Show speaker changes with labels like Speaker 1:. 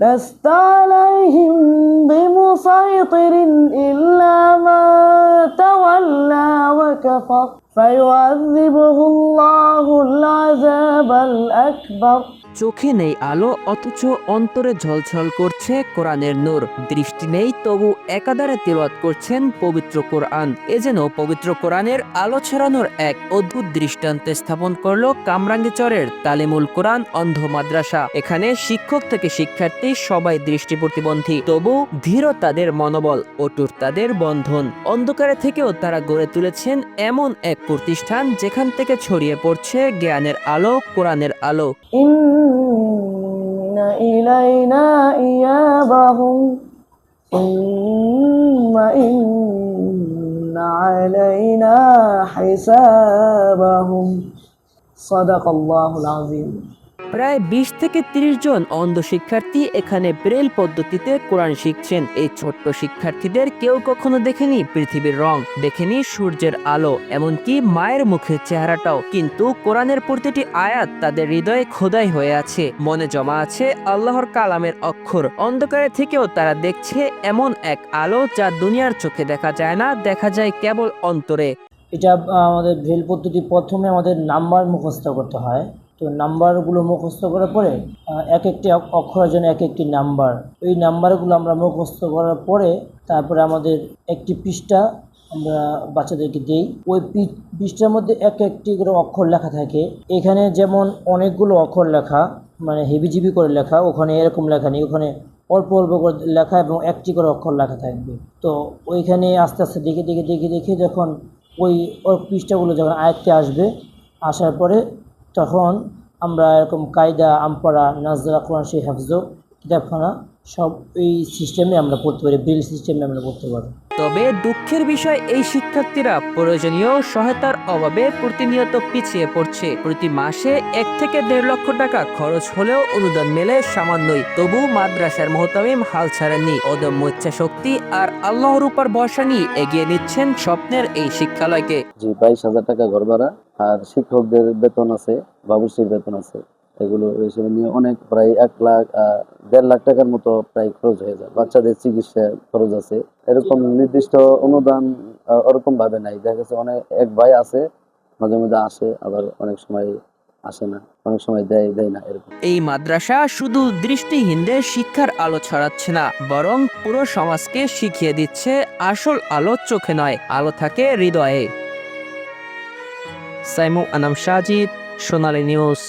Speaker 1: لست عليهم بمسيطر إلا من تولى وكفر. فيعذبه الله العذاب الأكبر.
Speaker 2: চোখে নেই আলো, অথচ অন্তরে ঝলঝল করছে কোরআনের নূর। দৃষ্টি নেই, তবু একাধারে তিলওয়াত করছেন পবিত্র কোরআন। এ যেন পবিত্র কোরআনের আলো ছড়ানোর এক অদ্ভুত দৃষ্টান্ত স্থাপন করল কামরাঙ্গীচরের তালিমুল কোরআন অন্ধ মাদ্রাসা। এখানে শিক্ষক থেকে শিক্ষার্থী সবাই দৃষ্টি প্রতিবন্ধী তবু ধীর তাদের মনোবল, অটুট তাদের বন্ধন। অন্ধকারে থেকেও তারা গড়ে তুলেছেন এমন এক প্রতিষ্ঠান যেখান থেকে ছড়িয়ে পড়ছে জ্ঞানের আলো, কোরআনের আলো।
Speaker 1: إن إلينا إيابهم ثم إن علينا حسابهم صدق الله العظيم.
Speaker 2: প্রায় বিশ থেকে ত্রিশ জন অন্ধ শিক্ষার্থী এখানে ব্রেল পদ্ধতিতে কোরআন শিখছেন। এই ছোট্ট শিক্ষার্থীদের কেউ কখনো দেখেনি পৃথিবীর রং, দেখেনি সূর্যের আলো, এমনকি মায়ের মুখের চেহারাটাও। কিন্তু কোরআনের প্রতিটি আয়াত তাদের হৃদয়ে খোদাই হয়ে আছে। মনে জমা আছে আল্লাহর কালামের অক্ষর। অন্ধকারে থেকেও তারা দেখছে এমন এক আলো যা দুনিয়ার চোখে দেখা যায় না, দেখা যায় কেবল অন্তরে।
Speaker 1: এটা আমাদের ভেল পদ্ধতি প্রথমে আমাদের নাম্বার মুখস্থ করতে হয়। তো নাম্বারগুলো মুখস্থ করার পরে এক একটি অক- অক্ষরের জন্য এক একটি নাম্বার। ওই নাম্বারগুলো আমরা মুখস্থ করার পরে, তারপরে আমাদের একটি পৃষ্ঠা আমরা বাচ্চাদেরকে দিই। ওই পৃষ্ঠার মধ্যে এক একটি করে অক্ষর লেখা থাকে। এখানে যেমন অনেকগুলো অক্ষর লেখা মানে হেবিজিবি করে লেখা, ওখানে এরকম লেখা নেই, ওখানে অল্প অল্প করে লেখা এবং একটি করে অক্ষর লেখা থাকবে। তো ওইখানে আস্তে আস্তে দেখে দেখে দেখে দেখে যখন ওই ওই পৃষ্ঠাগুলো যখন আয়ত্তে আসবে, আসার পরে তখন আমরা এরকম কায়দা আমপাড়া নাজরা কোরআন সেই হাফজ কিতাবখানা সব এই সিস্টেমে আমরা পড়তে পারি বিল সিস্টেমে আমরা পড়তে পারি।
Speaker 2: তবে দুঃখের বিষয় এই শিক্ষার্থীরা প্রয়োজনীয় সহায়তার অভাবে প্রতিনিয়ত পিছিয়ে পড়ছে। প্রতি মাসে এক থেকে দেড় লক্ষ টাকা খরচ হলেও অনুদান মেলে সামান্যই। তবু মাদ্রাসার মোহতামিম হাল ছাড়েননি। অদম্য ইচ্ছা শক্তি আর আল্লাহর উপর ভরসা নিয়ে এগিয়ে নিচ্ছেন স্বপ্নের এই শিক্ষালয়কে।
Speaker 3: জি বাইশ হাজার টাকা ঘর ভাড়া আর শিক্ষকদের বেতন আছে বাবুর্চির বেতন আছে। এগুলো এসব নিয়ে অনেক প্রায় এক লাখ দেড় লাখ টাকার মতো প্রায় খরচ হয়ে যায়। বাচ্চাদের চিকিৎসা খরচ আছে। এরকম নির্দিষ্ট অনুদান ওরকম ভাবে নাই। দেখা গেছে অনেক, এক ভাই আছে, মাঝে মধ্যে আসে, আবার অনেক সময় আসে না। অনেক সময় দেয় দেয় না এরকম।
Speaker 2: এই মাদ্রাসা শুধু দৃষ্টিহীনদের শিক্ষার আলো ছড়াচ্ছে না, বরং পুরো সমাজকে শিখিয়ে দিচ্ছে আসল আলো চোখে নয়, আলো থাকে হৃদয়ে। সাইমু আনাম সাজিদ, সোনালী নিউজ।